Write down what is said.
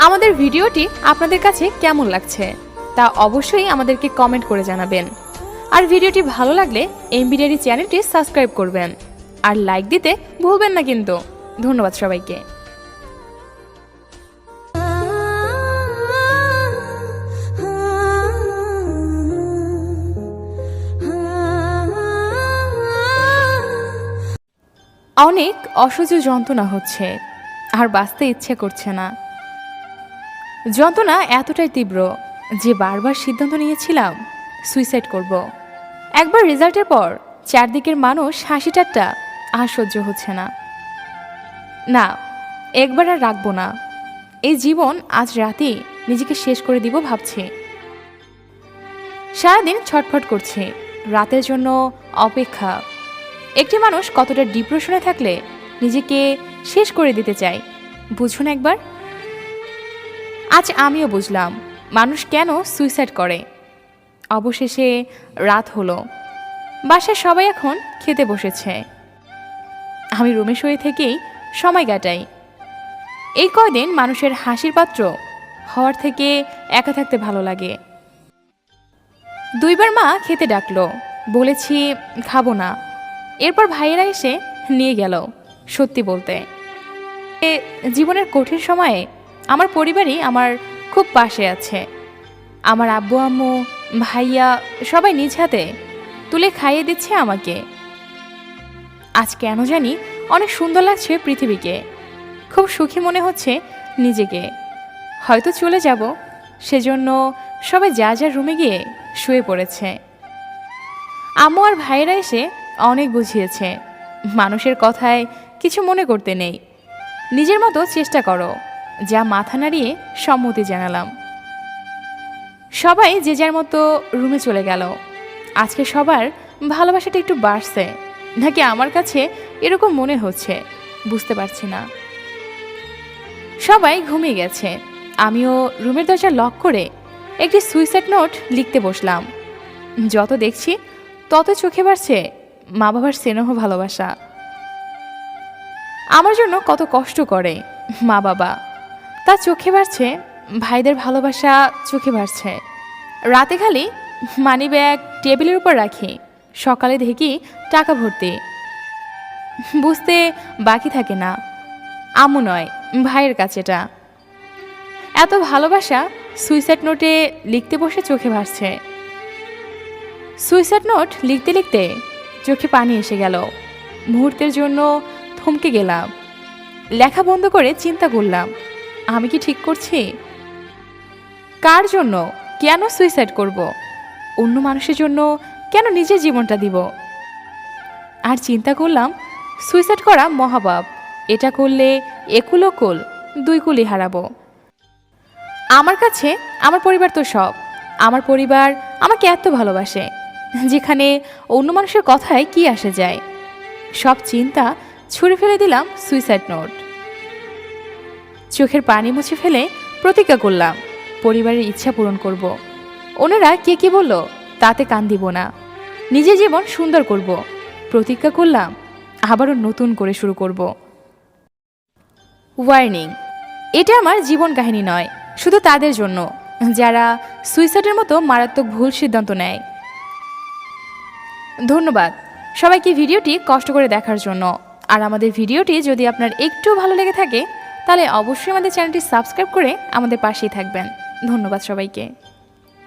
আমাদের ভিডিওটি আপনাদের কাছে কেমন লাগছে তা অবশ্যই আমাদেরকে কমেন্ট করে জানাবেন। আর ভিডিওটি ভালো লাগলে এমবিডিয়ারি চ্যানেলটি সাবস্ক্রাইব করবেন। আর লাইক দিতে ভুলবেন না কিন্তু। ধন্যবাদ সবাইকে। অনেক অসহ্য যন্ত্রণা হচ্ছে। আর বাঁচতে ইচ্ছে করছে না। যন্ত্রণা এতটাই তীব্র যে বারবার সিদ্ধান্ত নিয়েছিলাম সুইসাইড করব। একবার রেজাল্টের পর চারদিকের মানুষ হাসি ঠাট্টা আর সহ্য হচ্ছে না। না, একবার আর রাখব না। এই জীবন আজ রাতেই নিজেকে শেষ করে দিব ভাবছি। সারাদিন ছটফট করছে, রাতের জন্য অপেক্ষা। একটি মানুষ কতটা ডিপ্রেশনে থাকলে নিজেকে শেষ করে দিতে চায়, বুঝুন একবার। আজ আমিও বুঝলাম, মানুষ কেন সুইসাইড করে। অবশেষে রাত হলো। বাসায় সবাই এখন খেতে বসেছে। আমি রুমে শুয়ে থেকেই সময় কাটাই। এই কয়দিন মানুষের হাসির পাত্র হওয়ার থেকে একা থাকতে ভালো লাগে। দুইবার মা খেতে ডাকলো, বলেছি, খাব না। এরপর ভাইয়েরা এসে নিয়ে গেল, সত্যি বলতে। জীবনের কঠিন সময়ে আমার পরিবারই আমার খুব পাশে আছে। আমার আব্বু, আম্মু, ভাইয়া সবাই নিজ হাতে তুলে খাইয়ে দিচ্ছে আমাকে। আজ কেন জানি অনেক সুন্দর লাগছে পৃথিবীকে। খুব সুখী মনে হচ্ছে নিজেকে। হয়তো চলে যাব, সেজন্য সবাই যা যা রুমে গিয়ে শুয়ে পড়েছে। আম্মু আর ভাইয়েরা এসে অনেক বুঝিয়েছে। মানুষের কথায় কিছু মনে করতে নেই। নিজের মতো চেষ্টা করো। যা মাথা নাড়িয়ে সম্মতি জানালাম। সবাই যে যার মতো রুমে চলে গেল। আজকে সবার ভালোবাসাটা একটু বাড়ছে, নাকি আমার কাছে এরকম মনে হচ্ছে, বুঝতে পারছি না। সবাই ঘুমিয়ে গেছে। আমিও রুমের দরজা লক করে একটি সুইসাইড নোট লিখতে বসলাম। যত দেখছি, তত চোখে বাড়ছে মা বাবার স্নেহ ভালোবাসা। আমার জন্য কত কষ্ট করে মা বাবা তা চোখে বাড়ছে, ভাইদের ভালোবাসা চোখে বাড়ছে। রাতে খালি মানি ব্যাগ টেবিলের উপর রাখি, সকালে দেখি টাকা ভর্তি। বুঝতে বাকি থাকে না, আমু নয়, ভাইয়ের কাছেটা এত ভালোবাসা সুইসাইড নোটে লিখতে বসে চোখে ভাসছে। সুইসাইড নোট লিখতে লিখতে চোখে পানি এসে গেল। মুহূর্তের জন্য থমকে গেলাম। লেখা বন্ধ করে চিন্তা করলাম। আমি কি ঠিক করছি? কার জন্য? কেন সুইসাইড করব? অন্য মানুষের জন্য কেন নিজের জীবনটা দিব? আর চিন্তা করলাম সুইসাইড করা মহাপাপ। এটা করলে একুলো কুল দুই কুলি হারাবো। আমার কাছে, আমার পরিবার তো সব। আমার পরিবার আমাকে এত ভালোবাসে, যেখানে অন্য মানুষের কথায় কি আসে যায়? সব চিন্তা ছুঁড়ে ফেলে দিলাম সুইসাইড নোট চোখের পানি মুছে ফেলে প্রতিজ্ঞা করলাম, পরিবারের ইচ্ছা পূরণ করব। ওনারা কে কি বলল, তাতে কান দিব না নিজের জীবন সুন্দর করব। প্রতিজ্ঞা করলাম, আবারও নতুন করে শুরু করব ওয়ার্নিং এটা আমার জীবন কাহিনী নয়, শুধু তাদের জন্য, যারা সুইসাইডের মতো মারাত্মক ভুল সিদ্ধান্ত নেয় ধন্যবাদ সবাইকে ভিডিওটি কষ্ট করে দেখার জন্য আর আমাদের ভিডিওটি যদি আপনার একটু ভালো লেগে থাকে তাহলে অবশ্যই আমাদের চ্যানেলটি সাবস্ক্রাইব করে আমাদের পাশেই থাকবেন। ধন্যবাদ সবাইকে।